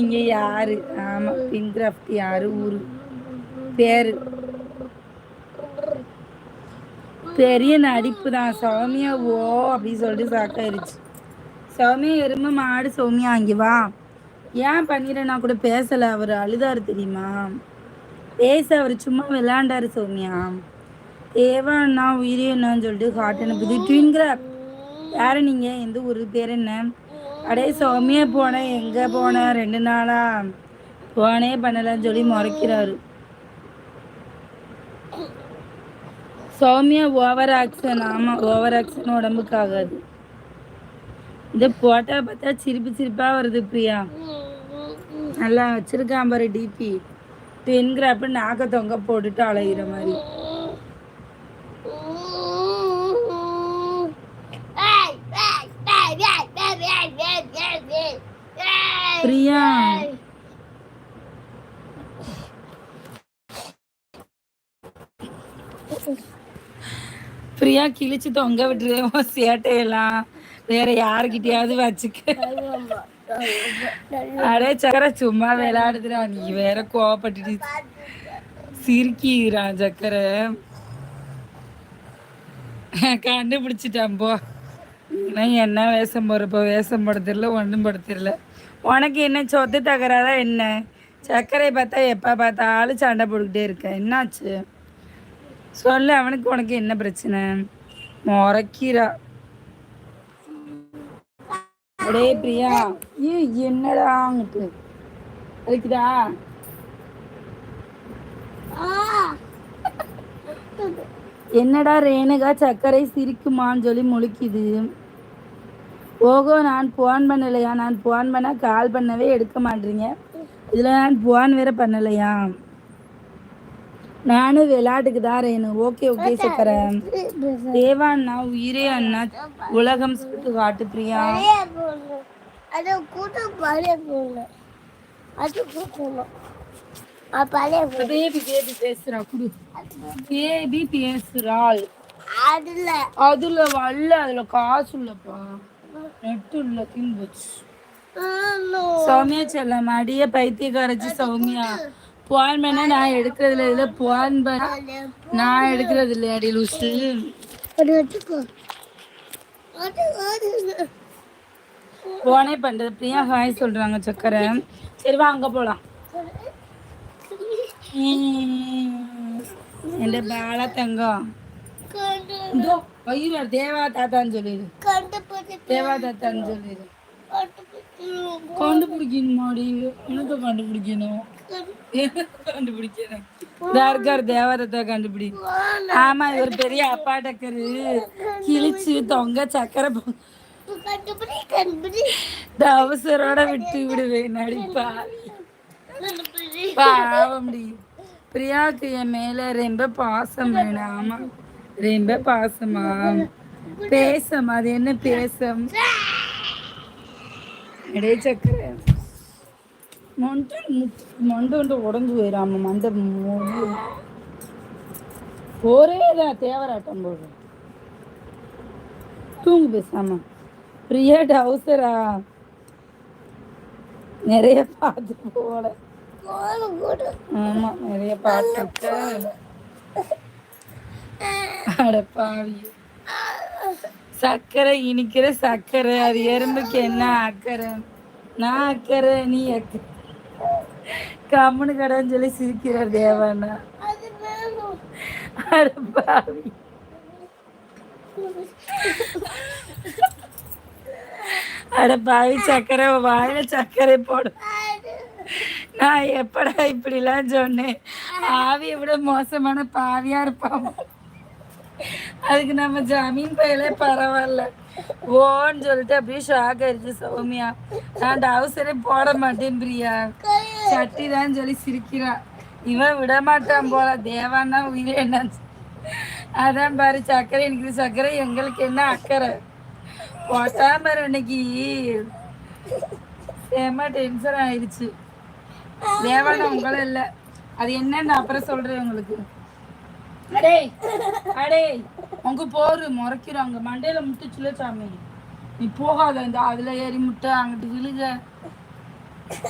இங்க யாரு? ஆமா பின்கிராஃப்ட் யாரு? ஊரு. பேரு. பெரிய நடிப்பு தான் சௌமியா ஓ அப்படின்னு சொல்லிட்டு சாக்காயிருச்சு சௌமியா எரும மாடு சௌமியா அங்கே வா. ஏன் பண்ணிடுறேன்னா கூட பேசலை. அவர் அழுதாரு தெரியுமா? பேச அவர் சும்மா விளையாண்டாரு சௌமியா. தேவன்னா உயிரே சொல்லிட்டு ஹார்ட் அனுப்புது. ட்வின்கிராஃப்ட் யாரு நீங்கள் எந்த ஊர்? பேர் என்ன? அடே சௌமியா போனேன் எங்கே போனேன் ரெண்டு நாளா? போனே பண்ணலன்னு சொல்லி முறைக்கிறாரு. சௌமியா ஓவர் ஆக்ஷன் ஆமாம் ஓவர் ஆக்ஷன் உடம்புக்கு ஆகாது. இந்த போட்டா பார்த்தா சிரிப்பு சிரிப்பாக வருது பிரியா. நல்லா வச்சிருக்கான் பாரு டிபி டென்கிராப்பு நாக்க தொங்க போட்டுட்டு அலைகிற மாதிரி. பிரியா. பிரியா கிழிச்சு தொங்க விட்டுருவோம் சேட்டையெல்லாம். வேற யாருக்கிட்டயாவது வச்சுக்க. அடே சக்கர சும்மா விளையாடுதுடா. நீ வேற கோவப்பட்டுட்டு சிரிக்கிறான் சக்கரை. கண்டுபிடிச்சிட்டான் போ. நான் என்ன வேஷம் போடுறப்போ வேஷம் போட தெரியல ஒன்றும் போட உனக்கு என்ன சொத்து தகராறா என்ன? சர்க்கரை பார்த்தா எப்போ பார்த்தாலும் சண்டை போட்டுக்கிட்டே இருக்க. என்னாச்சு? சொல்லு அவனுக்கு உனக்கு என்ன பிரச்சனை? முறைக்கிறா. அடே பிரியா ஏ என்னடா அங்கிட்டு? அதுக்குதா என்னடா ரேணுகா சர்க்கரை சிரிக்குமான்னு சொல்லி முழிக்குது. ஓகோ நான் போன் பண்ணலையா? நான் போன் பண்ணால் கால் பண்ணவே எடுக்க மாட்டேறீங்க இதில் நான் போன் வேற பண்ணலையா? நானும் விளையாட்டுக்கு தான் ரேணு. ஓகே ஓகே சக்கரை. தேவா அண்ணா உயிரே அண்ணா. உலகம் சொல்லிட்டு காட்டு பிரியா. பேபி பேசுறா குடு. பேபி பேசுறாள். அதுல. அதுல வரல அதுல காசு இல்லப்பா. நெட்டு இல்ல தின்போச்சு சௌமியா செல்லம் அடிய பைத்தியக்காரச்சு சௌமியா. போன் பண்ணா நான் எடுக்கிறதுல இல்ல போன் பண்ண நான் எடுக்கிறது இல்ல அடி லூசு போனே பண்றது. பிரியா ஹாய் சொல்றாங்க சக்கரை. சரி வா அங்க போலாம். என் பாலா தங்கம்? கண்டு. இதோ வயிறு தேவா தாத்தான்னு சொல்லிடு. கண்டுபிடி சொல்லிடு கண்டுபிடிக்கணும் கண்டுபிடிக்கணுமாடி? உனக்கு கண்டுபிடிக்கணும்? கண்டுபிடிக்கணும் இதா இருக்காரு கண்டுபிடி. ஆமா இவர் பெரிய அப்பாட்டக்கரு கிழிச்சு தொங்க சக்கரை அவசரோட விட்டு விடுவேன் நடிப்பா பாவம்டி. பிரியாவுக்கு என் மேல ரொம்ப பாசம் வேணும். ஆமா ரொம்ப பாசமா. பேசம் அது என்ன பேசம்? இடையே சக்கரை. மொண்டை மொண்டை வந்து உடஞ்சு போயிடாம மண்டை மூடி ஒரே தான் தேவராட்டம் போடுறோம் தூங்கு பேசாம. பிரியா டவுசரா நிறைய பார்த்து போல ஆமா நிறைய பார்த்துருக்க அட பாவி. சக்கரை இனிக்கிற சர்க்கரை அது எறும்புக்கு என்ன அக்கறை? நான் அக்கறை நீ அக்கறை. கம்முனு கடைன்னு சொல்லி சிரிக்கிறார் தேவண்ணா. பாவி. அட பாவி சர்க்கரை வாயில சர்க்கரை போடு. நான் எப்படா இப்படிலாம் சொன்னேன்? ஆவியை விட மோசமான பாவியா இருப்பான். அதுக்கு நம்ம ஜமீன் பையலே பரவாயில்ல. ஓன்னு சொல்லிட்டு அப்படியே ஷாக் ஆயிடுச்சு சௌமியா. நான் டவுசரே போட மாட்டேன் பிரியா. சட்டி தான் சொல்லி சிரிக்கிறான் இவன் விட மாட்டான் போல தேவான்னா உயிரே என்ன அதான் பாரு சர்க்கரை எனக்கு சக்கரை எங்களுக்கு என்ன அக்கறை? போட்டா பாரு அன்னைக்கு. செம்ம டென்ஷன் ஆயிடுச்சு. தேவானா உங்களும் இல்லை. அது என்னன்னு அப்புறம் சொல்றேன் உங்களுக்கு. அடே. அடே. உங்க போரு முறைக்கிறாங்க மண்டையில முட்டுச்சுல சாமி. நீ போகாத இந்த அதுல ஏறி முட்டை அங்கிட்டு விழுக.